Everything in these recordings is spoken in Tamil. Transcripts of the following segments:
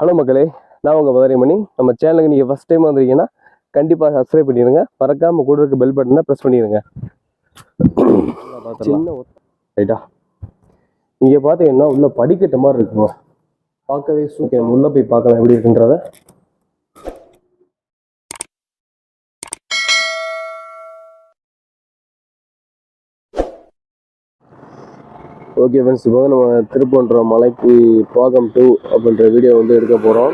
ஹலோ மக்களே நான் உங்கள் மதுரைமணி நம்ம சேனலுக்கு நீங்கள் ஃபஸ்ட் டைம் வந்திருக்கீங்கன்னா கண்டிப்பாக சப்ஸ்கிரைப் பண்ணிடுங்க. மறக்காமல் கூட இருக்க பெல் பட்டனை ப்ரெஸ் பண்ணிடுங்க. சின்ன ரைட்டா? இங்கே பார்த்தீங்கன்னா உள்ள படிக்கட்டு மாதிரி இருக்குங்க பார்க்கவே சூப்பர் உள்ளே போய் பார்க்கலாம். எப்படி இருக்குன்றத. ஓகே ஃப்ரெண்ட்ஸ் இப்போ வந்து நம்ம திருப்பன்ற மலைக்கு பாகம் டூ அப்படின்ற வீடியோ வந்து எடுக்க போகிறோம்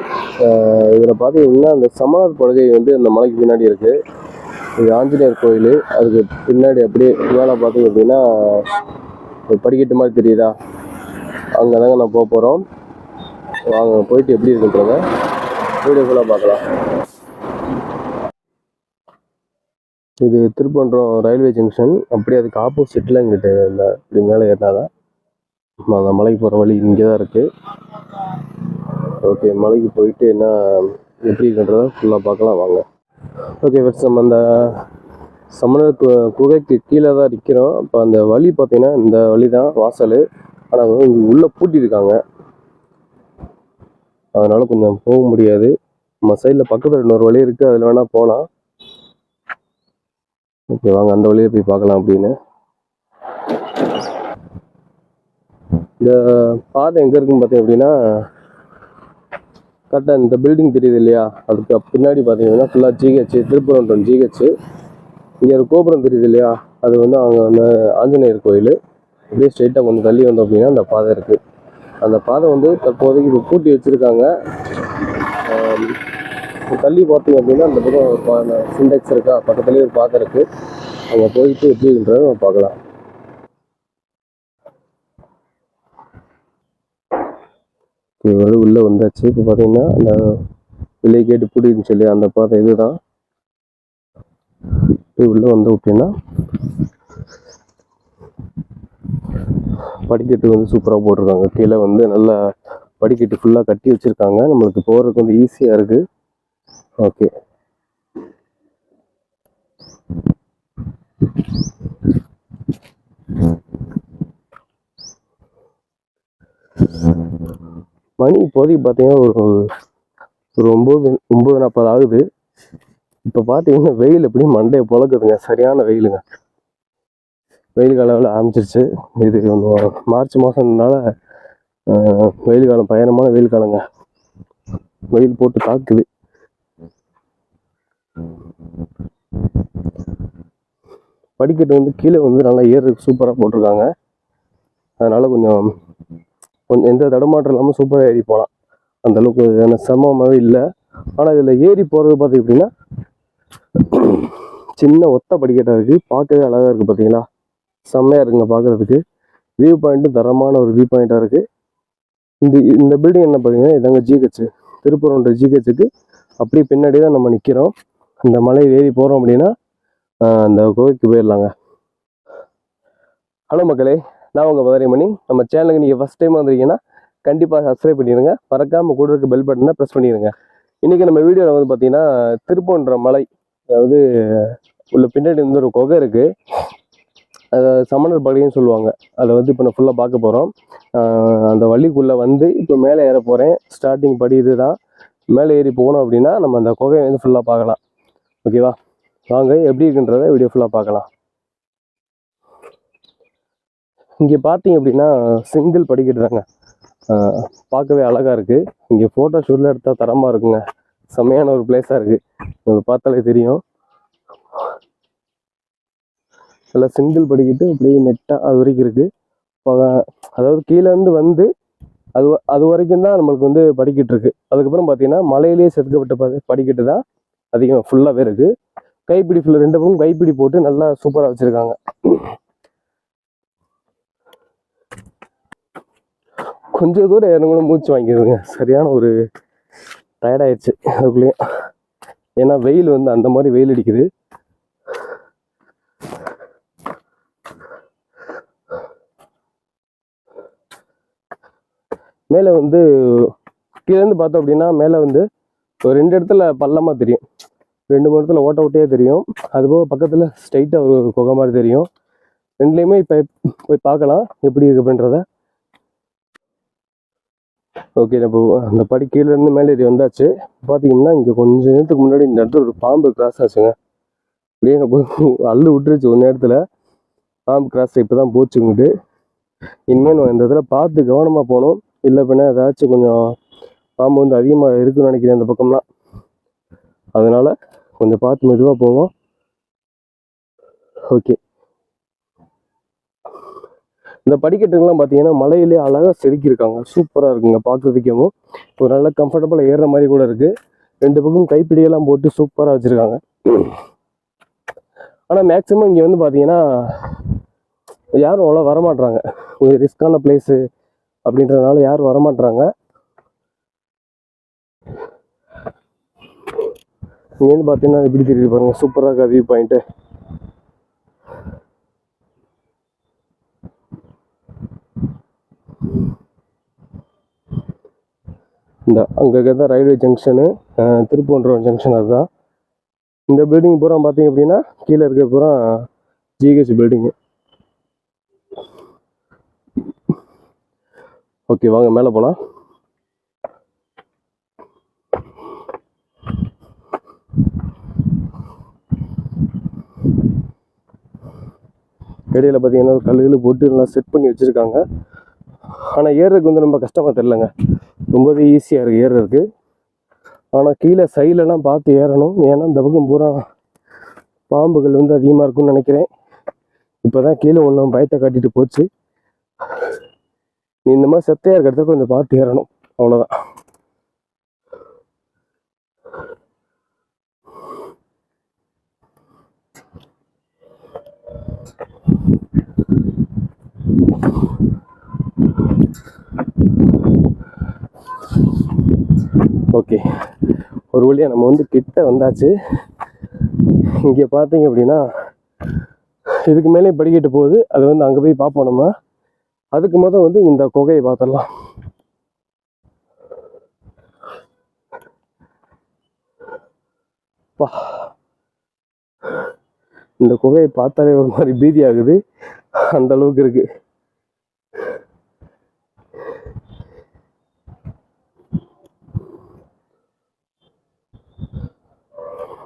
இதில் பார்த்தீங்கன்னா அந்த சமணர் படுகை வந்து அந்த மலைக்கு பின்னாடி இருக்குது இது ஆஞ்சநேயர் கோயில். அதுக்கு பின்னாடி அப்படியே மேலே பார்த்தீங்க அப்படின்னா படிக்கட்டு மாதிரி தெரியுதா? அங்கே தாங்க நான் போக போகிறோம் வாங்க போயிட்டு எப்படி இருக்குன்றத வீடியோ ஃபுல்லாக பார்க்கலாம். இது திருப்பன்றம் ரயில்வே ஜங்ஷன் அப்படியே அதுக்கு ஆப்போசிட்டில் இங்கிட்ட இந்த இப்படி மேலே ஏறினா தான். அந்த மலைக்கு போகிற வழி இங்கே தான் இருக்குது ஓகே மலைக்கு போயிட்டு என்ன எப்படி இருக்குன்றத ஃபுல்லாக பார்க்கலாம் வாங்க. ஓகே ஃபர்ஸ்ட் நம்ம அந்த சமணர் கு- குகைக்கு கீழே தான் நிற்கிறோம் இப்போ அந்த வழி பார்த்தீங்கன்னா இந்த வழி தான் வாசல் ஆனால் வந்து உள்ளே பூட்டியிருக்காங்க. அதனால் கொஞ்சம் போக முடியாது. நம்ம சைடில் பக்கத்தில் இன்னொரு வழி இருக்குது அதில் வேணால் போகலாம் ஓகே வாங்க அந்த வழியை போய் பார்க்கலாம் அப்படின்னு. இந்த பாதை எங்கே இருக்குன்னு பார்த்தீங்க அப்படின்னா கரெக்டாக இந்த பில்டிங் தெரியுது இல்லையா? அதுக்கு பின்னாடி பார்த்தீங்கன்னா ஃபுல்லாக ஜிஹெச் திருப்பரங்குன்றம் ஜிஹெச் இங்கே ஒரு கோபுரம் தெரியுது இல்லையா? அது வந்து அவங்க வந்து ஆஞ்சநேயர் கோயில். அப்படியே ஸ்ட்ரெயிட்டாக கொஞ்சம் தள்ளி வந்தோம் அப்படின்னா அந்த பாதை இருக்குது அந்த பாதை வந்து தற்போதைக்கு இப்போ பூட்டி வச்சுருக்காங்க. தள்ளி பார்த்தீங்க அப்படின்னா அந்த பக்கம் சிண்டெக்ஸ் இருக்கா? பக்கத்துலேயே ஒரு பாதை இருக்குது அங்கே போயிட்டு எப்படின்றத நம்ம பார்க்கலாம். இவ்வளோ உள்ளே வந்தாச்சு. இப்போ பார்த்தீங்கன்னா அந்த விலை கேட்டு பிடிக்குன்னு சொல்லி அந்த பாதை இதுதான். இப்போ உள்ளே வந்தோம் அப்படின்னா படிக்கட்டு வந்து சூப்பராக போட்டிருக்காங்க. கீழே வந்து நல்லா படிக்கட்டு ஃபுல்லாக கட்டி வச்சுருக்காங்க. நம்மளுக்கு போகிறதுக்கு வந்து ஈஸியாக இருக்குது ஓகே மணி இப்போதைக்கு பார்த்தீங்கன்னா ஒரு ஒரு ஒம்பது ஒம்பது நாற்பது ஆகுது. இப்போ பார்த்தீங்கன்னா வெயில் எப்படி மண்டையை பிழக்குதுங்க. சரியான வெயிலுங்க. வெயில் காலம் ஆரம்பிச்சிருச்சு. இது மார்ச் மாதம்னால வெயில் காலம் பயணமான வெயில் காலங்க. வெயில் போட்டு தாக்குது. படிக்கட்டு வந்து கீழே வந்து நல்லா ஏறுறதுக்கு சூப்பராக போட்டிருக்காங்க. அதனால் கொஞ்சம் கொஞ்சம் எந்த தடுமாற்றம் இல்லாமல் சூப்பராக ஏறி போகலாம் அந்தளவுக்கு என்ன சிரமமாகவே இல்லை. ஆனால் இதில் ஏறி போகிறது பார்த்தீங்க அப்படின்னா சின்ன ஒத்த படிக்கட்டாக இருக்குது பார்க்கவே அழகாக இருக்குது பார்த்தீங்களா செம்மையாக இருக்குங்க பார்க்குறதுக்கு வியூ பாயிண்ட்டும் தரமான ஒரு வியூ பாயிண்ட்டாக இருக்குது இந்த இந்த பில்டிங் என்ன பார்த்தீங்கன்னா இதாங்க ஜிஹெச் திருப்பூரன்ற ஜிஹெச்சுக்கு அப்படியே பின்னாடி தான் நம்ம நிற்கிறோம் இந்த மலையில் ஏறி போகிறோம் அப்படின்னா அந்த கோவிலுக்கு போயிடலாங்க. ஹலோ மக்களே. நான் உங்கள் மதுரைமணி நம்ம சேனலுக்கு நீங்கள் ஃபஸ்ட் டைம் வந்திருக்கீங்கன்னா கண்டிப்பாக சப்ஸ்கிரைப் பண்ணிடுங்க. மறக்காமல் கூட இருக்க பெல் பட்டனை ப்ரெஸ் பண்ணிடுங்க. இன்றைக்கி நம்ம வீடியோவில் வந்து பார்த்தீங்கன்னா திருப்போன்ற மலை அதாவது உள்ள பின்னாடி வந்து ஒரு குகை இருக்குது அதை சமணர் பகுதின்னு சொல்லுவாங்க. அதை வந்து இப்போ நான் ஃபுல்லாக பார்க்க போகிறோம் அந்த வழிக்குள்ளே வந்து இப்போ மேலே ஏற போகிறேன் ஸ்டார்டிங் படி இதுதான். மேலே ஏறி போகணும் அப்படின்னா நம்ம அந்த குகையை வந்து ஃபுல்லாக பார்க்கலாம். ஓகேவா வாங்க எப்படி இருக்குன்றதை வீடியோ ஃபுல்லாக பார்க்கலாம். இங்கே பார்த்தீங்க அப்படின்னா சிங்கிள் படிக்கட்டு தாங்க பார்க்கவே அழகாக இருக்குது இங்கே ஃபோட்டோ ஷூட்டில் எடுத்தால் தரமாக இருக்குங்க. செம்மையான ஒரு பிளேஸாக இருக்குது உங்களுக்கு பார்த்தாலே தெரியும். நல்லா சிங்கிள் படிக்கிட்டு அப்படியே நெட்டாக அது வரைக்கும் இருக்குது அதாவது கீழேருந்து வந்து அது அது வரைக்கும் தான் நம்மளுக்கு வந்து படிக்கட்டு இருக்குது அதுக்கப்புறம் பார்த்தீங்கன்னா மலையிலேயே செதுக்கப்பட்ட ப- படிக்கட்டு தான் அதிகம் ஃபுல்லாகவே இருக்குது கைப்பிடி ஃபுல்லாக ரெண்டு பக்கம் கைப்பிடி போட்டு நல்லா சூப்பராக வச்சுருக்காங்க. கொஞ்சம் தூரம் இறங்கணும் மூச்சு வாங்கிடுதுங்க சரியான ஒரு டயர்டாயிடுச்சு அதுக்குள்ளேயும் ஏன்னா வெயில் வந்து அந்த மாதிரி வெயில் அடிக்குது. மேலே வந்து கீழேருந்து பார்த்தோம் அப்படின்னா மேலே வந்து ஒரு ரெண்டு இடத்துல பள்ளமாக தெரியும். ரெண்டு மூணு இடத்துல ஓட்ட ஓட்டையே தெரியும். அதுபோக பக்கத்தில் ஸ்ட்ரைட்டாக ஒரு குகை மாதிரி தெரியும். ரெண்டுலேயுமே இப்போ போய் பார்க்கலாம் எப்படி இருக்கு அப்படின்றத. ஓகே இப்போ அந்த படி கீழேருந்து மேலே ஏறி வந்தாச்சு. பார்த்தீங்கன்னா இங்கே கொஞ்ச நேரத்துக்கு முன்னாடி இந்த இடத்துல ஒரு பாம்பு கிராஸ் ஆச்சுங்க. அப்படியே எனக்கு போய் அள்ளு விட்டுருச்சு ஒரு நேரத்தில். பாம்பு கிராஸ் இப்போ தான் போச்சுங்கிட்டு இனிமேல் நம்ம இந்த இடத்துல பார்த்து கவனமாக போகணும். இல்லை பின்னா ஏதாச்சும் கொஞ்சம் பாம்பு வந்து அதிகமாக இருக்குன்னு நினைக்கிறேன் அந்த பக்கம்லாம். அதனால் கொஞ்சம் பார்த்து மெதுவாக போவோம். ஓகே இந்த படிக்கட்டுங்கள்லாம் பார்த்தீங்கன்னா மலையிலே அழகாக செதுக்கியிருக்காங்க. சூப்பராக இருக்குங்க பார்க்குறதுக்கேமோ ஒரு நல்ல கம்ஃபர்டபுளாக ஏறுற மாதிரி கூட இருக்குது ரெண்டு பக்கம் கைப்பிடியெல்லாம் போட்டு சூப்பராக வச்சுருக்காங்க. ஆனால் மேக்ஸிமம் இங்கே வந்து பார்த்தீங்கன்னா யாரும் அவ்வளோ வரமாட்றாங்க. ஒரு ரிஸ்கான பிளேஸு அப்படின்றதுனால யாரும் வரமாட்றாங்க. இங்கேருந்து பார்த்தீங்கன்னா இப்படி தெரியுது பாருங்கள் சூப்பராக இருக்கா வியூ பாயிண்ட்டு இந்த அங்கே தான் ரயில்வே ஜங்ஷனு திருப்பூன்றம் ஜங்ஷன் அதுதான். இந்த பில்டிங் பூரா பார்த்தீங்க அப்படின்னா கீழே இருக்க பூரா ஜிஹெச் பில்டிங்கு ஓகே வாங்க மேலே போகலாம் இடையில பார்த்தீங்கன்னா கல்லுகள் போட்டு நல்லா செட் பண்ணி வச்சுருக்காங்க. ஆனால் ஏறுறதுக்கு வந்து ரொம்ப கஷ்டமாக தெரிலங்க ரொம்பவே ஈஸியாக இருக்குது ஏறுறதுக்கு ஆனால் கீழே சைட்லலாம் பார்த்து ஏறணும். ஏன்னா இந்த பக்கம் பூரா பாம்புகள் வந்து அதிகமாக இருக்கும்னு நினைக்கிறேன். இப்போ தான் கீழே ஒன்றும் பயத்தை காட்டிட்டு போச்சு. நீ இந்த மாதிரி செத்தையாக இருக்கிறத கொஞ்சம் பார்த்து ஏறணும். அவ்வளோதான் ஓகே. ஒரு வழியாக நம்ம வந்து கிட்ட வந்தாச்சு. இங்கே பார்த்தீங்க அப்படின்னா இதுக்கு மேலே படிக்கட்டு போகுது. அது வந்து அங்கே போய் பார்ப்போம் நம்ம. அதுக்கு முதல் வந்து இந்த குகையை பார்த்துடலாம் பா. இந்த குகையை பார்த்தாலே ஒரு மாதிரி பீதி ஆகுது அந்த அளவுக்கு இருக்குது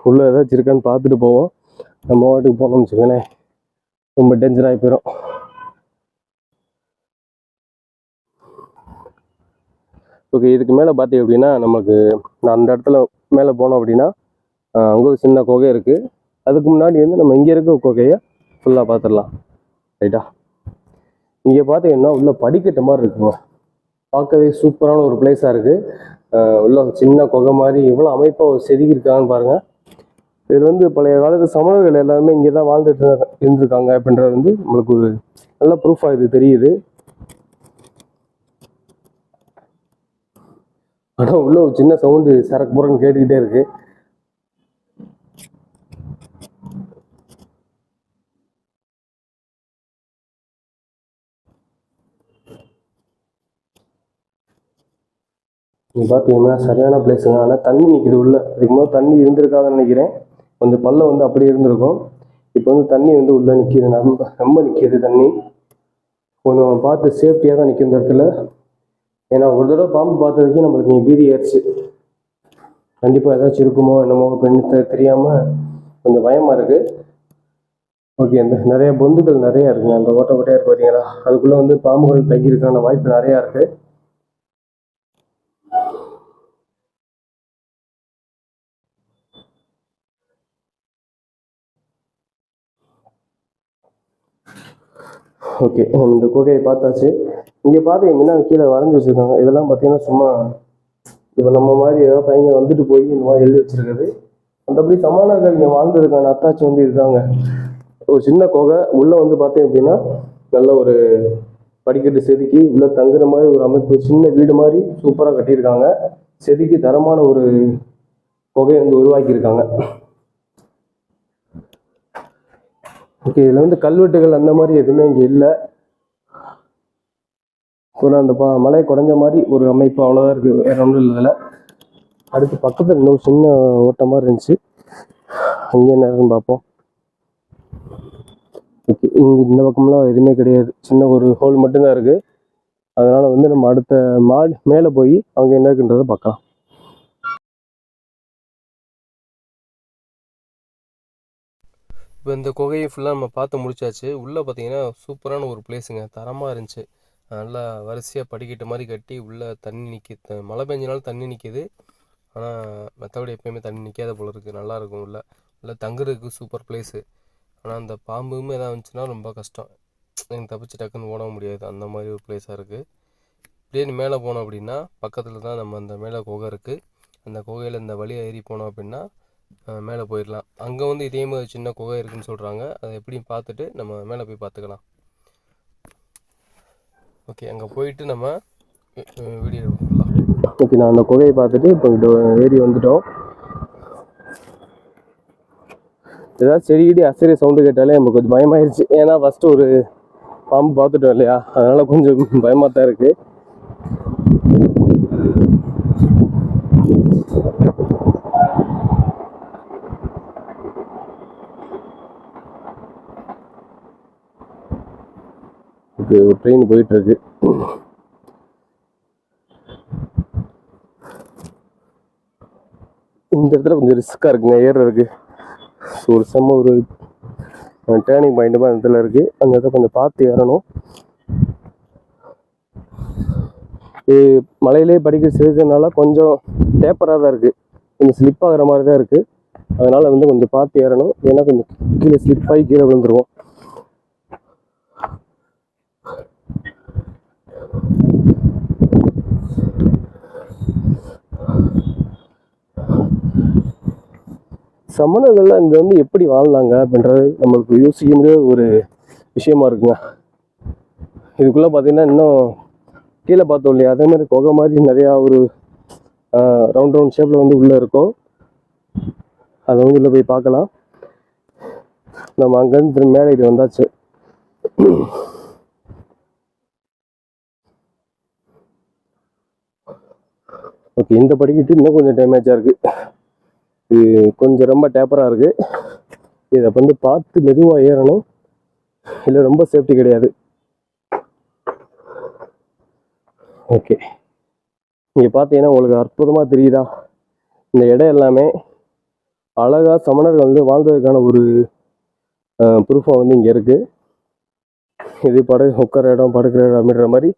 உள்ளே ஏதாச்சும் இருக்கான்னு பார்த்துட்டு போவோம். நம்ம வாட்டுக்கு போனோம்னு வச்சுக்கோங்களேன். ரொம்ப டேஞ்சராகி போயிடும் ஓகே இதுக்கு மேலே பார்த்தீங்க அப்படின்னா நமக்கு நான் அந்த இடத்துல மேலே போனோம் அப்படின்னா அங்கே ஒரு சின்ன குகை இருக்குது அதுக்கு முன்னாடி வந்து நம்ம இங்கே இருக்க குகையை ஃபுல்லாக பார்த்துடலாம் ரைட்டா இங்கே பார்த்தீங்கன்னா உள்ள படிக்கட்டு மாதிரி இருக்குங்க. பார்க்கவே சூப்பரான ஒரு பிளேஸாக இருக்குது உள்ள சின்ன குகை மாதிரி எவ்வளோ அமைப்பாக செதுக்கியிருக்காங்கன்னு பாருங்கள் இது வந்து பழைய காலத்து சமணர்கள் எல்லாருமே இங்கே தான் வாழ்ந்துட்டு இருந்திருக்காங்க அப்படின்றது வந்து நம்மளுக்கு ஒரு நல்ல ப்ரூஃபாக இது தெரியுது. ஆனால் உள்ள ஒரு சின்ன சவுண்டு சரக்கு புறன்னு கேட்டுக்கிட்டே இருக்கு. நீங்கள் பார்த்தீங்கன்னா சரியான பிளேஸுங்க ஆனால் தண்ணி நிற்கிது உள்ள. அதுக்கு முதல்ல தண்ணி இருந்திருக்காதுன்னு நினைக்கிறேன். கொஞ்சம் பள்ளம் வந்து அப்படியே இருந்திருக்கும். இப்போ வந்து தண்ணி வந்து உள்ளே நிற்கிது ரொம்ப ரொம்ப நிற்கிது தண்ணி. கொஞ்சம் பார்த்து சேஃப்டியாக தான் நிற்கும் இந்த இடத்துல. ஏன்னா ஒரு தடவை பாம்பு பார்த்ததுக்கே நம்மளுக்கு இங்கே பீதி ஆயிடுச்சு. கண்டிப்பாக ஏதாச்சும் இருக்குமோ என்னமோ அப்படின்னு தெரியாமல் கொஞ்சம் பயமாக இருக்குது ஓகே இந்த நிறைய பொந்துகள் நிறையா இருக்குங்க. அந்த ஓட்ட ஓட்டையாக இருக்குது பார்த்தீங்களா அதுக்குள்ளே வந்து பாம்புகள் தங்கியிருக்கான வாய்ப்பு நிறையா இருக்குது ஓகே இந்த குகையை பார்த்தாச்சு. இங்கே பார்த்தீங்கன்னா கீழே வரைஞ்சி வச்சுருக்காங்க. இதெல்லாம் பார்த்தீங்கன்னா சும்மா இப்போ நம்ம மாதிரி ஏதாவது பையங்க வந்துட்டு போய் இந்த மாதிரி எழுதி வச்சிருக்குது. மற்றபடி சமானர்கள் இங்கே வாழ்ந்ததுக்கான அத்தாச்சி வந்து இதுதாங்க. ஒரு சின்ன குகை உள்ளே வந்து பார்த்தீங்க அப்படின்னா நல்ல ஒரு படிக்கட்டு செதுக்கி உள்ளே தங்குற மாதிரி ஒரு அமைப்பு சின்ன வீடு மாதிரி சூப்பராக கட்டியிருக்காங்க. செதுக்கி தரமான ஒரு குகையை வந்து உருவாக்கியிருக்காங்க. ஓகே இதில் வந்து கல்வெட்டுகள் அந்த மாதிரி எதுவுமே இங்கே இல்லை. ஒரு அந்த ப மலை குறைஞ்ச மாதிரி ஒரு அமைப்பு அவ்வளோதான் இருக்குது வேற ஒன்றும் இல்லை இதில். அடுத்து பக்கத்தில் இன்னொரு சின்ன ஓட்டம் மாதிரி இருந்துச்சு. அங்கே என்ன இருக்குன்னு பார்ப்போம். ஓகே இங்கே இந்த பக்கம்லாம் எதுவுமே கிடையாது. சின்ன ஒரு ஹோல் மட்டும்தான் இருக்குது அதனால் வந்து நம்ம அடுத்த மாடு மேலே போய் அங்கே என்ன இருக்குன்றதை பார்க்கலாம். இப்போ இந்த குகையை ஃபுல்லாக நம்ம பார்த்து முடிச்சாச்சு. உள்ளே பார்த்தீங்கன்னா சூப்பரான ஒரு பிளேஸுங்க தரமாக இருந்துச்சு. நல்லா வரிசையாக படிக்கட்டு மாதிரி கட்டி உள்ளே தண்ணி நிற்கி மழை பெஞ்சனாலும் தண்ணி நிற்கிது ஆனால் மற்றபடி எப்பயுமே தண்ணி நிற்காத போல இருக்குது நல்லாயிருக்கும் உள்ளே. உள்ளே தங்குறதுக்கு சூப்பர் பிளேஸு ஆனால் அந்த பாம்புமே எதாவது வந்துச்சுன்னா ரொம்ப கஷ்டம். எனக்கு தப்பிச்சு டக்குன்னு ஓட முடியாது. அந்த மாதிரி ஒரு பிளேஸாக இருக்குது இப்படியே மேலே போனோம் அப்படின்னா பக்கத்தில் தான் நம்ம அந்த மேலே குகை இருக்குது அந்த குகையில் இந்த வழியை ஏறி போனோம் அப்படின்னா மேலே போயிடலாம் அங்கே வந்து இதே மாதிரி சின்ன குகை இருக்குன்னு சொல்கிறாங்க அதை எப்படியும் பார்த்துட்டு நம்ம மேலே போய் பார்த்துக்கலாம். ஓகே அங்கே போயிட்டு நம்ம வீடியோ ஓகே நான் அந்த குகையை பார்த்துட்டு இப்போ இங்கிட்ட ஏறி வந்துட்டோம். ஏதாவது செடி கிடி அசரி சவுண்டு கேட்டாலே நமக்கு கொஞ்சம் பயமாயிருச்சு. ஏன்னா ஃபஸ்ட்டு ஒரு பாம்பு பார்த்துட்டோம் இல்லையா? அதனால் கொஞ்சம் பயமாக தான் இருக்குது ட்ரெயின் போயிட்டுருக்கு. இந்த இடத்துல கொஞ்சம் ரிஸ்க்காக இருக்குங்க. ஏறுறதுக்கு ஸோ ஒரு செம்ம ஒரு டேர்னிங் பாயிண்ட் மாதிரி அந்த இடத்துல இருக்குது அந்த இடத்துல கொஞ்சம் பார்த்து ஏறணும். இது மலையிலே படிக்க சேர்க்கறதுனால கொஞ்சம் டேப்பராக தான் இருக்குது கொஞ்சம் ஸ்லிப் ஆகிற மாதிரி தான் இருக்குது அதனால் வந்து கொஞ்சம் பார்த்து ஏறணும். ஏன்னா கொஞ்சம் கீழே ஸ்லிப் ஆகி கீழே விழுந்துருவோம். சமணர்கள்லாம் இங்கே வந்து எப்படி வாழ்ந்தாங்க அப்படின்றது நம்மளுக்கு யோசிக்க முடியாத ஒரு விஷயமா இருக்குங்க. இதுக்குள்ளே பார்த்தீங்கன்னா இன்னும் கீழே பார்த்தோம் இல்லையா? அதே மாதிரி குகை மாதிரி நிறையா ஒரு ரவுண்ட் ரவுண்ட் ஷேப்பில் வந்து உள்ளே இருக்கும். அதை வந்து உள்ளே போய் பார்க்கலாம். நம்ம அங்கேருந்து திரும்ப மேலே இது வந்தாச்சு. ஓகே இந்த படிக்கட்டு இன்னும் கொஞ்சம் டேமேஜாக இருக்குது இது கொஞ்சம் ரொம்ப டேப்பராக இருக்குது இதை வந்து பார்த்து மெதுவாக ஏறணும். இல்லை ரொம்ப சேஃப்டி கிடையாது. ஓகே நீங்கள் பார்த்தீங்கன்னா உங்களுக்கு அற்புதமாக தெரியுதா? இந்த இடம் எல்லாமே அழகாக சமணர்கள் வந்து வாழ்ந்ததுக்கான ஒரு ப்ரூஃபாக வந்து இங்கே இருக்குது இது படு உட்கார இடம் படுக்கிற இடம் அப்படின்ற மாதிரி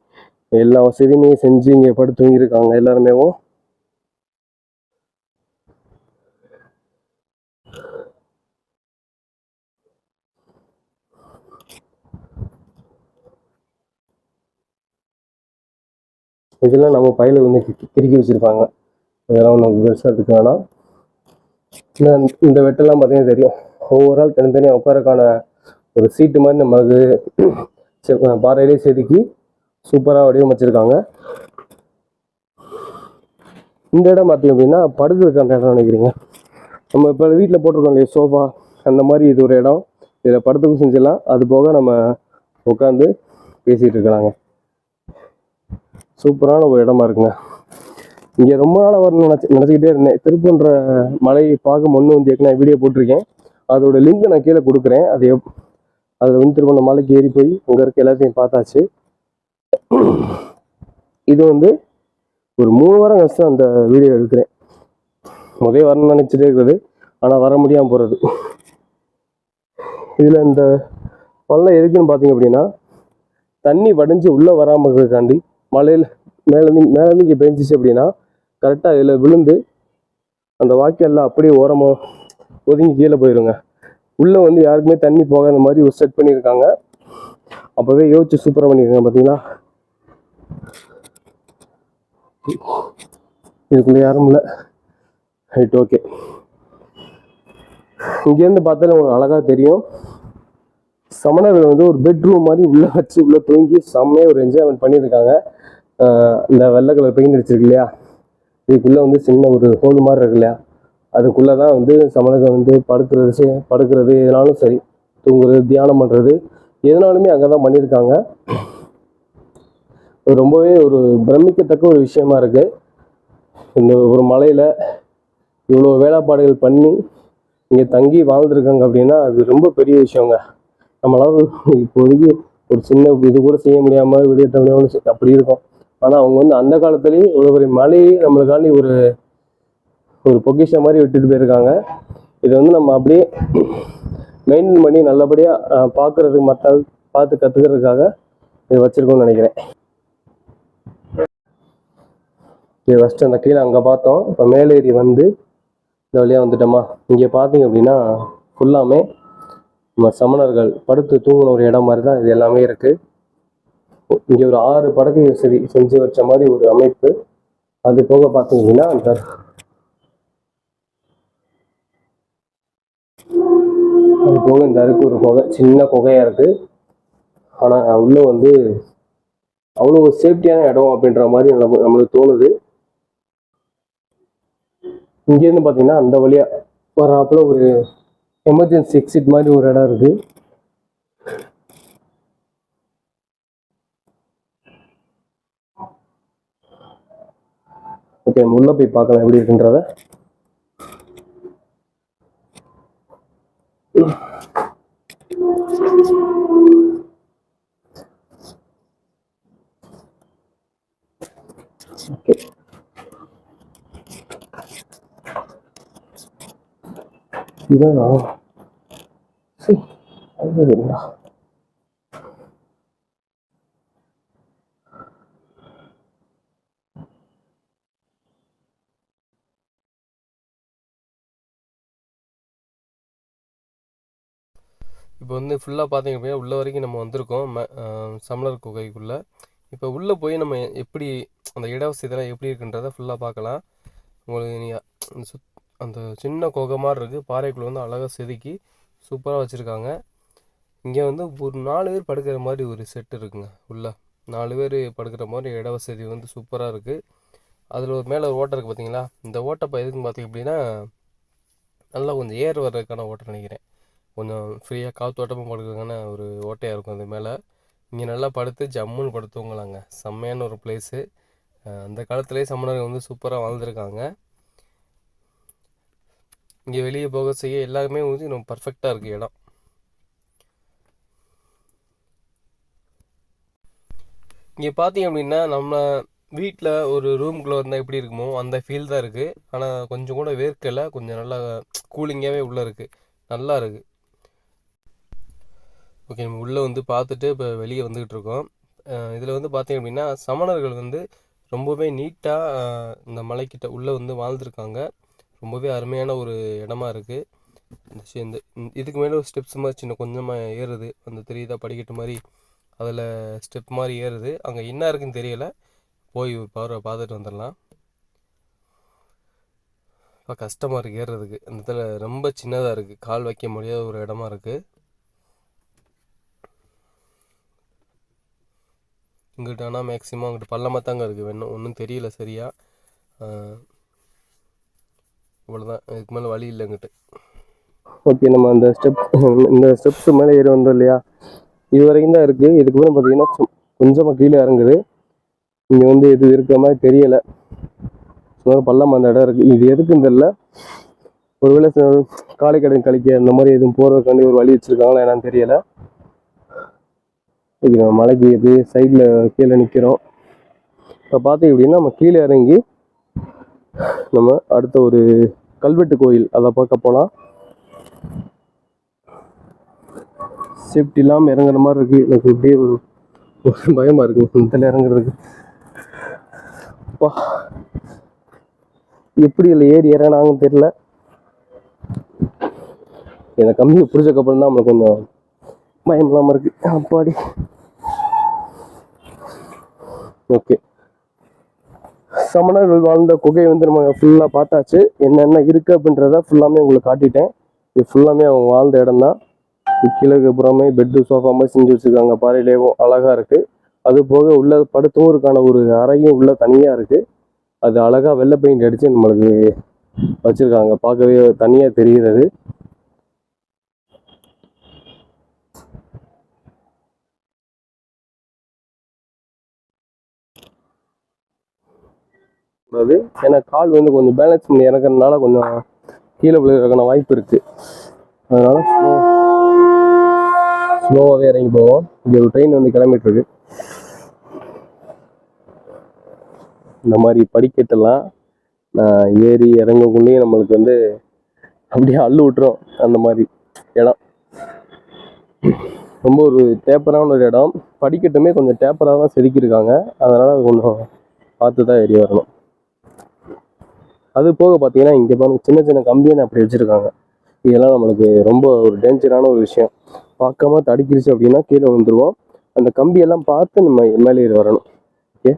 எல்லா வசதியுமே செஞ்சு இங்கே படுத்து தூங்கியிருக்காங்க எல்லாருமேவும். இதெல்லாம் நம்ம பயில வந்து திருக்கி கிறுக்கி இதெல்லாம் நமக்கு பெருசாக இருக்கு வேணாம். இந்த- வெட்டெல்லாம் பார்த்தீங்கன்னா தெரியும். ஒவ்வொரு ஆள் தனித்தனியாக உட்காரக்கான ஒரு சீட்டு மாதிரி நமக்கு செ- பாறையிலே செதுக்கி சூப்பராக வடிவமைச்சிருக்காங்க. இந்த இடம் பார்த்தீங்க அப்படின்னா படுக்கிறதுக்கான இடம் நினைக்கிறீங்க. நம்ம இப்போ வீட்டில் போட்டிருக்கோம் இல்லையா சோஃபா அந்த மாதிரி இது ஒரு இடம். இதில் படுத்துக்கும் செஞ்சிடலாம். அது போக நம்ம உட்காந்து பேசிகிட்டு இருக்கலாங்க. சூப்பரான ஒரு இடமா இருக்குங்க. இங்கே ரொம்ப நாளாக வரணும் நினச்சி நினச்சிக்கிட்டே இருந்தேன். திருப்பன்ற மலை பார்க்க முன்னு வந்து ஏற்கனவே வீடியோ போட்டிருக்கேன். அதோட லிங்க் நான் கீழே கொடுக்குறேன். அது எப் அதில் வந்து திருப்பண்ண மலைக்கு ஏறி போய் அங்கே இருக்க எல்லாத்தையும் பார்த்தாச்சு. இது வந்து ஒரு மூணு வாரம் கழிச்சு அந்த வீடியோ எடுக்கிறேன். முதல் வரணும்னு நினச்சிட்டே இருக்கிறது ஆனால் வர முடியாமல் போகிறது இதில் இந்த பள்ளம் எதுக்குன்னு பார்த்தீங்க அப்படின்னா தண்ணி வடிஞ்சு உள்ளே வராமல் இருக்கிறதுக்காண்டி மலையில் மேலேருந்து மேலேருந்து இங்கே பெஞ்சிச்சு அப்படின்னா கரெக்டாக இதில் விழுந்து அந்த வாய்க்கால்லாம் அப்படியே ஓரமாக ஒதுங்கி கீழே போயிடுங்க உள்ளே வந்து யாருக்குமே தண்ணி போகாத மாதிரி ஒரு செட் பண்ணியிருக்காங்க. அப்போவே யோசிச்சு சூப்பராக பண்ணியிருக்காங்க பார்த்தீங்களா இதுக்குள்ளே யாரும் இல்லை. ரைட் ஓகே இங்கேருந்து பார்த்தாலே உங்களுக்கு அழகாக தெரியும். சமணர்கள் வந்து ஒரு பெட்ரூம் மாதிரி உள்ளே வச்சு உள்ளே தூங்கி செம்மையாக ஒரு என்ஜாய்மெண்ட் பண்ணியிருக்காங்க. இந்த வெள்ளை கலர் பெயிண்ட் அடிச்சிருக்கு இல்லையா? இதுக்குள்ளே வந்து சின்ன ஒரு ஹோல் மாதிரி இருக்கு இல்லையா? அதுக்குள்ளே தான் வந்து சமணகம் வந்து படுக்கிறது படுக்கிறது எதுனாலும் சரி தூங்குறது தியானம் பண்ணுறது எதுனாலுமே அங்கே தான் பண்ணியிருக்காங்க. ரொம்பவே ஒரு பிரமிக்கத்தக்க ஒரு விஷயமா இருக்குது இந்த ஒரு மலையில் இவ்வளோ வேலைப்பாடுகள் பண்ணி இங்கே தங்கி வாழ்ந்துருக்காங்க அப்படின்னா அது ரொம்ப பெரிய விஷயங்க. நம்மளால இப்போதைக்கு ஒரு சின்ன இது கூட செய்ய முடியாமல் விடிய முடியாமல் அப்படி இருக்கும். ஆனா அவங்க வந்து அந்த காலத்துலேயும் இவ்வளோ பெரிய மலையை நம்மளுக்காண்டி ஒரு ஒரு பொக்கிஷம் மாதிரி விட்டுட்டு போயிருக்காங்க. இதை வந்து நம்ம அப்படியே மெயின்டைன் பண்ணி நல்லபடியாக பார்க்குறதுக்கு மற்ற பார்த்து கத்துக்கிறதுக்காக இது வச்சிருக்கோம்னு நினைக்கிறேன். இது ஃபஸ்ட்டு அந்த கீழே அங்கே பார்த்தோம். இப்போ மேலேறி வந்து இந்த வழியாக வந்துட்டோமா? இங்கே பார்த்தீங்க அப்படின்னா ஃபுல்லாமே நம்ம சமணர்கள் படுத்து தூங்கின ஒரு இடம் மாதிரி தான் இது எல்லாமே இருக்கு. இங்கே ஒரு ஆறு படகு வசதி செஞ்சு வச்ச மாதிரி ஒரு அமைப்பு. அது போக பார்த்தீங்கன்னா அந்த அது போக இந்த அருக்கு ஒரு குகை சின்ன குகையா இருக்கு. ஆனால் உள்ள வந்து அவ்வளோ சேஃப்டியான இடம் அப்படின்ற மாதிரி நம்ம நம்மளுக்கு தோணுது. இங்கேருந்து பார்த்தீங்கன்னா அந்த வழியா வராப்புல ஒரு எமர்ஜென்சி எக்ஸிட் மாதிரி ஒரு இடம் இருக்கு. ஓகே உள்ள போய் பார்க்கலாம் எப்படி இருக்குன்றத. ஓகே இதானா? சரி அது என்ன இப்போ வந்து ஃபுல்லாக பார்த்திங்க அப்படின்னா உள்ள வரைக்கும் நம்ம வந்திருக்கோம். ம- சமணர் குகைக்குள்ளே. இப்போ உள்ளே போய் நம்ம எப்படி அந்த இடவசதியெல்லாம் எப்படி இருக்குன்றதை ஃபுல்லாக பார்க்கலாம். உங்களுக்கு நீங்கள் அந்த சுத் அந்த சின்ன குகை மாதிரி இருக்குது பாறைக்குள்ளே வந்து அழகாக செதுக்கி சூப்பராக வச்சுருக்காங்க. இங்கே வந்து ஒரு நாலு பேர் படுக்கிற மாதிரி ஒரு செட் இருக்குங்க உள்ள. நாலு பேர் படுக்கிற மாதிரி இட வசதி வந்து சூப்பராக இருக்குது அதில் ஒரு மேலே ஒரு ஓட்டை இருக்குது பார்த்தீங்களா இந்த ஓட்டப்போ எதுக்குன்னு பார்த்தீங்க அப்படின்னா நல்லா கொஞ்சம் ஏர் வர்றதுக்கான ஓட்டை நினைக்கிறேன். கொஞ்சம் ஃப்ரீயாக காற்றோட்டமாக படுக்கிறதுக்கான ஒரு ஓட்டையாக இருக்கும் அது மேலே. இங்கே நல்லா படுத்து ஜம்முன்னு படுத்துவங்களாங்க செம்மையான ஒரு பிளேஸு அந்த காலத்துலேயே சமணர்கள் வந்து சூப்பராக வாழ்ந்துருக்காங்க. இங்கே வெளியே போக செய்ய எல்லாருமே வந்து நம்ம பர்ஃபெக்டாக இருக்குது இடம். இங்கே பார்த்தீங்க அப்படின்னா நம்ம வீட்டில் ஒரு ரூம்குள்ளே இருந்தால் எப்படி இருக்குமோ அந்த ஃபீல் தான் இருக்குது ஆனால் கொஞ்சம் கூட வேர்க்கலை கொஞ்சம் நல்லா கூலிங்காகவே உள்ளே இருக்குது நல்லா இருக்குது ஓகே நம்ம உள்ளே வந்து பார்த்துட்டு இப்போ வெளியே வந்துக்கிட்டு இருக்கோம். இதில் வந்து பார்த்தீங்க அப்படின்னா சமணர்கள் வந்து ரொம்பவே நீட்டாக இந்த மலைக்கிட்ட உள்ளே வந்து வாழ்ந்துருக்காங்க. ரொம்பவே அருமையான ஒரு இடமா இருக்குது இந்த இதுக்கு மேலே ஒரு ஸ்டெப்ஸ் மாதிரி சின்ன கொஞ்சமாக ஏறுது. அந்த தெரியுதா? படிக்கட்டு மாதிரி. அதில் ஸ்டெப் மாதிரி ஏறுது. அங்கே என்ன இருக்குன்னு தெரியலை. போய் பார்வை பார்த்துட்டு வந்துடலாம். இப்போ கஷ்டமாக இருக்குது ஏறுறதுக்கு. அந்த இடத்துல ரொம்ப சின்னதாக இருக்குது கால் வைக்க முடியாத ஒரு இடமா இருக்குது இங்கிட்ட ஆனால் மேக்ஸிமம் அங்கிட்டு பள்ளமாக தாங்க இருக்குது வேணும் ஒன்றும் தெரியல சரியாக இவ்வளோதான் இதுக்கு மேலே வழி இல்லை இங்கிட்டு. ஓகே நம்ம அந்த ஸ்டெப் இந்த ஸ்டெப்ஸ் மேலே ஏறி வந்தோம் இல்லையா? இது வரைக்கும் தான் இருக்குது இதுக்கு மேலே பார்த்தீங்கன்னா கொஞ்சமாக கீழே இறங்குது. இங்கே வந்து எது இருக்கிற மாதிரி தெரியலை. சும்மா பள்ளம் அந்த இடம் இருக்குது இது எதுக்குன்னு தெரியல. ஒருவேளை காலை கடன் கழிக்க அந்த மாதிரி எதுவும் போகிறதுக்காண்டி ஒரு வழி வச்சுருக்காங்களா என்னன்னு தெரியலை. ஓகே நம்ம மலைக்கு இது சைடில் கீழே நிற்கிறோம் இப்போ பார்த்தீங்க அப்படின்னா நம்ம கீழே இறங்கி நம்ம அடுத்த ஒரு கல்வெட்டு கோயில் அதை பார்க்க போகலாம் சேஃப்டி இல்லாமல் இறங்குற மாதிரி இருக்குது எனக்கு இப்படியே ஒரு ஒரு இருக்குது இதில் இறங்குறதுக்கு. அப்பா எப்படி இதில் ஏறி இறங்கினாங்கன்னு தெரியல. எனக்கு கம்பியை பிடிச்சக்கப்புறம் தான் நம்மளுக்கு கொஞ்சம் பயம் இல்லாமல் இருக்கு. அப்பாடி. ஓகே சமணர்கள் வாழ்ந்த குகை வந்து நம்ம ஃபுல்லாக பார்த்தாச்சு. என்னென்ன இருக்குது அப்படின்றத ஃபுல்லாமே உங்களுக்கு காட்டிட்டேன். இது ஃபுல்லாமே அவங்க வாழ்ந்த இடம் தான் கிழக்கு புறமே பெட்டு சோஃபா மாதிரி செஞ்சு வச்சுருக்காங்க. பாறையிலேயும் அழகாக இருக்குது அது போக உள்ள படுத்தவருக்கான ஒரு அறையும் உள்ள தனியாக இருக்குது அது அழகாக வெள்ளை பெயிண்ட் அடித்து நம்மளுக்கு வச்சுருக்காங்க. பார்க்கவே தனியாக தெரிகிறது. கூடாது ஏன்னா கால் வந்து கொஞ்சம் பேலன்ஸ் பண்ணி இறக்குறதுனால கொஞ்சம் கீழே விழுகிறதுக்கான வாய்ப்பு இருக்குது அதனால் ஸ்லோ ஸ்லோவாகவே இறங்கி போவோம். இங்கே ஒரு ட்ரெயின் வந்து கிளம்பிட்டுருக்கு. இந்த மாதிரி படிக்கட்டெல்லாம் நான் ஏறி இறங்கக்குள்ளேயே நம்மளுக்கு வந்து அப்படியே அள்ளு விட்டுரும். அந்த மாதிரி இடம். ரொம்ப ஒரு டேப்பரான ஒரு இடம். படிக்கட்டுமே கொஞ்சம் டேப்பராக தான் செதுக்கியிருக்காங்க. அதனால் அது கொஞ்சம் பார்த்து தான் ஏறி வரணும். அது போக பார்த்தீங்கன்னா இங்கே பாருங்க சின்ன சின்ன கம்பியை அப்படி வச்சுருக்காங்க. இதெல்லாம் நம்மளுக்கு ரொம்ப ஒரு டேஞ்சரான ஒரு விஷயம். பார்க்காம தடுக்கிடுச்சு அப்படின்னா கீழே விழுந்துருவோம். அந்த கம்பியெல்லாம் பார்த்து நம்ம மேலே ஏறி வரணும். ஓகே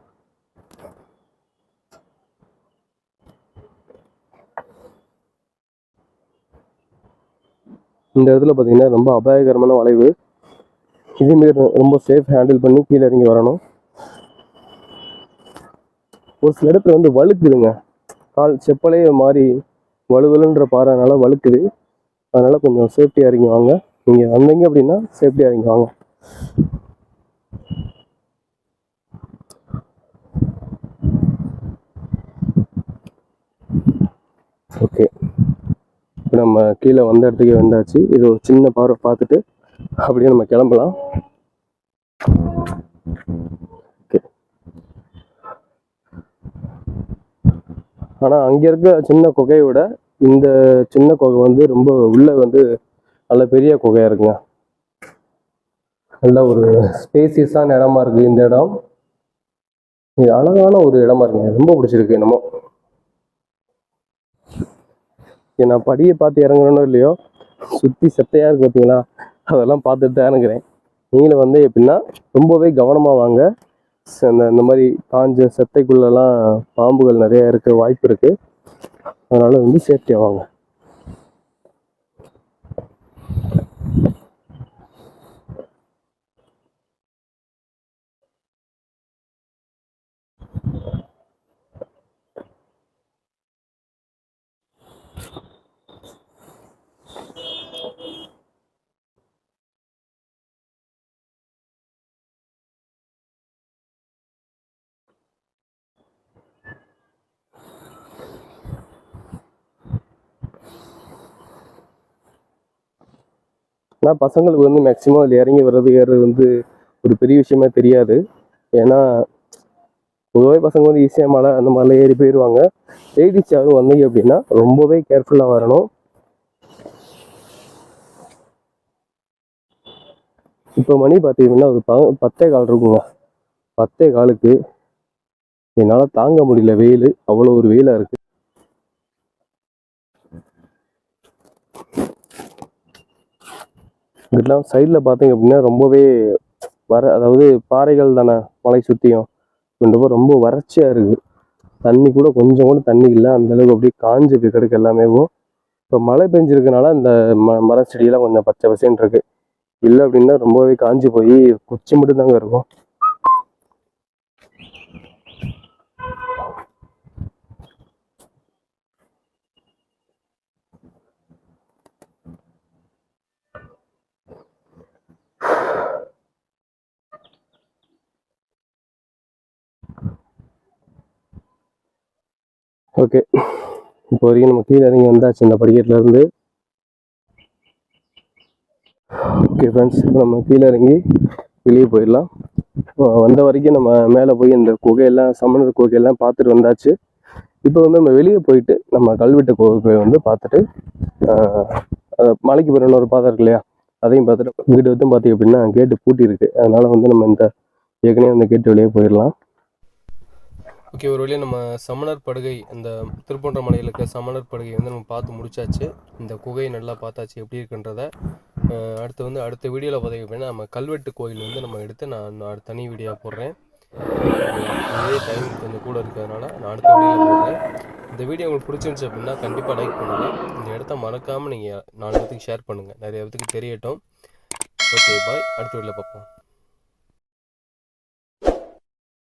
இந்த இடத்துல பார்த்தீங்கன்னா ரொம்ப அபாயகரமான வளைவு. இதேமாரி ரொம்ப சேஃப் ஹேண்டில் பண்ணி கீழே இறங்கி வரணும். ஒரு சில இடத்துல வந்து வழுக்குதுங்க. கால் செப்பலே மாறி வலுவலுன்ற பாறைனால வலுக்குது. அதனால கொஞ்சம் சேஃப்டியாக இறங்கி வாங்க. நீங்கள் வந்தீங்க அப்படின்னா சேஃப்டியாக இறங்கி வாங்க. ஓகே இப்போ நம்ம கீழே வந்த இடத்துக்கே வந்தாச்சு. இது ஒரு சின்ன பார்வை பார்த்துட்டு அப்படியே நம்ம கிளம்பலாம். ஆனால் அங்கே இருக்க சின்ன குகையை விட இந்த சின்ன குகை வந்து ரொம்ப உள்ளே வந்து நல்ல பெரிய குகையாக இருக்குங்க. நல்ல ஒரு ஸ்பேசியஸான இடமா இருக்குது இந்த இடம். இது அழகான ஒரு இடமா இருக்குங்க. ரொம்ப பிடிச்சிருக்கு என்னமோ. நான் படியை பார்த்து இறங்குறேனோ இல்லையோ சுற்றி செத்தையாக இருக்கு பார்த்தீங்களா அதெல்லாம் பார்த்துட்டு தான் இறங்குறேன். நீங்களும் வந்து எப்படின்னா ரொம்பவே கவனமாக வாங்க. அந்த இந்த மாதிரி காஞ்ச செத்தைக்குள்ளெல்லாம் பாம்புகள் நிறையா இருக்க வாய்ப்பு இருக்குது அதனால் வந்து சேஃப்டியாக வாங்க. ஆனால் பசங்களுக்கு வந்து மேக்ஸிமம் அதில் இறங்கி வர்றது ஏறுறது வந்து ஒரு பெரிய விஷயமா தெரியாது. ஏன்னா பொதுவாகவே பசங்க வந்து ஈஸியாக மலை அந்த மாதிரிலாம் ஏறி போயிடுவாங்க லேடிஸ் யாரும் வந்தீங்க அப்படின்னா ரொம்பவே கேர்ஃபுல்லாக வரணும். இப்போ மணி பார்த்தீங்கன்னா ஒரு ப பத்தே கால் இருக்குங்க. பத்தே காலுக்கு என்னால் தாங்க முடியல. வெயில் அவ்வளோ ஒரு வெயிலாக இருக்குது இதெல்லாம் சைடில் பார்த்தீங்க அப்படின்னா ரொம்பவே வர அதாவது பாறைகள் தானே மலை சுற்றியும் ரொம்ப ரொம்ப வறட்சியாக இருக்குது தண்ணி கூட கொஞ்சம் கூட தண்ணி இல்லை. அந்தளவுக்கு அப்படியே காஞ்சி போய் கிடக்கு எல்லாமே. இப்போ மழை பெஞ்சிருக்கனால அந்த ம மர செடியெல்லாம் கொஞ்சம் பச்சை பசேன்னு இருக்குது இல்லை அப்படின்னா ரொம்பவே காஞ்சு போய் குச்சி மட்டும்தாங்க இருக்கும். ஓகே. இப்போ வரைக்கும் நம்ம கீழே இறங்கி வந்தாச்சு இந்த படிக்கட்டிலேருந்து ஓகே ஃப்ரெண்ட்ஸ் இப்போ நம்ம கீழே இறங்கி வெளியே போயிடலாம். வந்த வரைக்கும் நம்ம மேலே போய் இந்த குகையெல்லாம் சமணர் குகையெல்லாம் பார்த்துட்டு வந்தாச்சு. இப்போ வந்து நம்ம வெளியே போயிட்டு நம்ம கல்வெட்டு குகை வந்து பார்த்துட்டு மலைக்கு போகிற ஒரு பாதை இருக்கு இல்லையா? அதையும் பார்த்துட்டு இங்கிட்ட வந்து பார்த்தீங்க அப்படின்னா கேட்டு பூட்டி இருக்குது அதனால் வந்து நம்ம இந்த ஏற்கனவே அந்த கேட்டு வெளியே போயிடலாம். ஓகே ஒரு வழியாக நம்ம சமணர் படுகை அந்த திருப்பன்ற மலையில் இருக்க சமணர் படுகை வந்து நம்ம பார்த்து முடிச்சாச்சு. இந்த குகையை நல்லா பார்த்தாச்சு எப்படி இருக்குன்றத. அடுத்து வந்து அடுத்த வீடியோவில் பதவி அப்படின்னா நம்ம கல்வெட்டு கோயில் வந்து நம்ம எடுத்து நான் நான் அடுத்த தனி வீடியோ போடுறேன். இதே டைம் கொஞ்சம் கூட இருக்கிறதுனால நான் அடுத்த வீடியோவில் போடுறேன். இந்த வீடியோ உங்களுக்கு பிடிச்சிருந்துச்சு அப்படின்னா கண்டிப்பாக லைக் பண்ணுங்கள் இந்த இடத்த மறக்காமல் நீங்கள் நாலு பேத்துக்கு ஷேர் பண்ணுங்கள் நிறைய பேத்துக்கு தெரியட்டும். ஓகே பாய் அடுத்த வீடியோவில் பார்ப்போம்.